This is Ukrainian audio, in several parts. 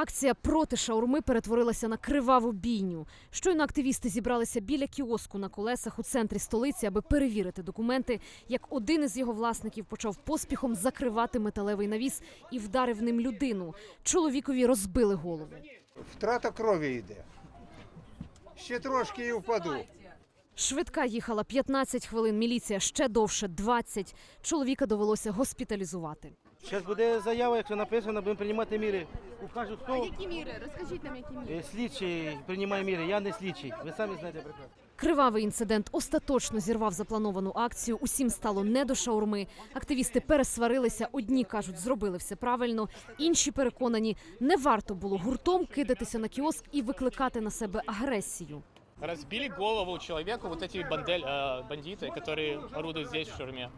Акція проти шаурми перетворилася на криваву бійню. Щойно активісти зібралися біля кіоску на колесах у центрі столиці, аби перевірити документи. Як один із його власників почав поспіхом закривати металевий навіс і вдарив ним людину. Чоловікові розбили голову. Втрата крові йде. Ще трошки і впаду. Швидка їхала 15 хвилин, міліція ще довше 20. Чоловіка довелося госпіталізувати. Зараз буде заява, якщо написано, будемо приймати міри. Укажу, хто Які міри? Розкажіть нам, які міри. е, слідчий приймає міри. Я не слідчий. Ви самі знаєте прекрасно. Кривавий інцидент остаточно зірвав заплановану акцію. Усім стало не до шаурми. Активісти пересварилися. Одні кажуть, зробили все правильно. Інші переконані, не варто було гуртом кидатися на кіоск і викликати на себе агресію. разбили голову человеку вот эти бандель, э, бандиты, которые орудуют здесь в шаурме.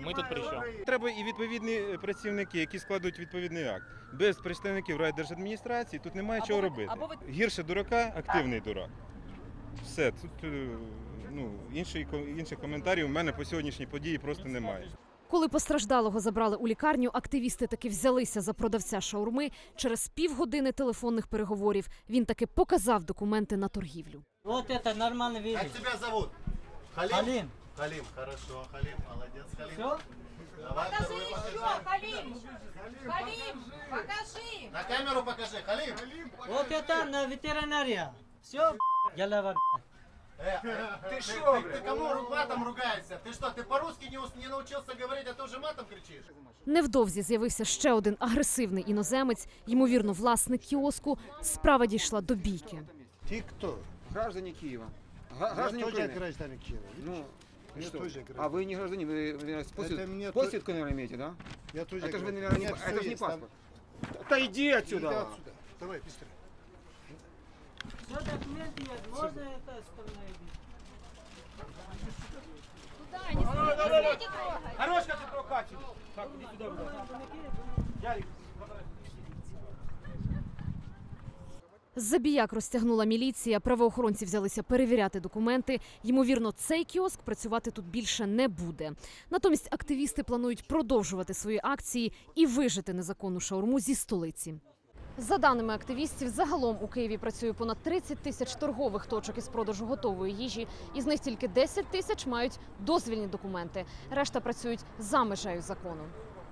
Мы тут при чем? Треба і відповідні е, працівники, які складуть відповідний акт. Без представників райдержадміністрації тут немає чого робити. Гірше дурака активний дурак. Все, тут е, ну, іншої ко- інших коментарів у мене по сьогоднішній події просто немає. Коли постраждалого забрали у лікарню, активісти таки взялися за продавця шаурми. Через півгодини телефонних переговорів він таки показав документи на торгівлю. Вот это нормально видишь. Как тебя зовут? Халим? Халим. Халим, хорошо. Халим, молодец, Халим. Все? Давай второй покажи. Халим! Халим! Покажи! На камеру покажи, Халим. Вот это на ветеринария. Все, голова. Э, ты что, ты кому ру- матом ругаешься? Ты что, ты по-русски не, ус- не научился говорить, а ты уже матом кричишь? Невдовзі з'явився ще один агресивний іноземець, ймовірно, власник кіоску. Справа дійшла до бійки. Ти хто? Граждане Киева. Га- Граждане Я теж Украины. гражданин Києва. Ну, и Я что? тоже гражданин. А вы не гражданин, вы, вы посвид- Это мне посвидку, наверное, имеете, да? Я теж Это же вы, гражданин. наверное, У не, меня это всё же не есть, там. паспорт. Да иди отсюда! Иди отсюда. Давай, быстрее. Все документы есть, можно это остановить. Хорошка ти прокачив. Так, сюди. будь. Ярик, Забіяк розтягнула міліція. Правоохоронці взялися перевіряти документи. Ймовірно, цей кіоск працювати тут більше не буде. Натомість активісти планують продовжувати свої акції і вижити незаконну шаурму зі столиці. За даними активістів, загалом у Києві працює понад 30 тисяч торгових точок із продажу готової їжі. Із них тільки 10 тисяч мають дозвільні документи. Решта працюють за межею закону.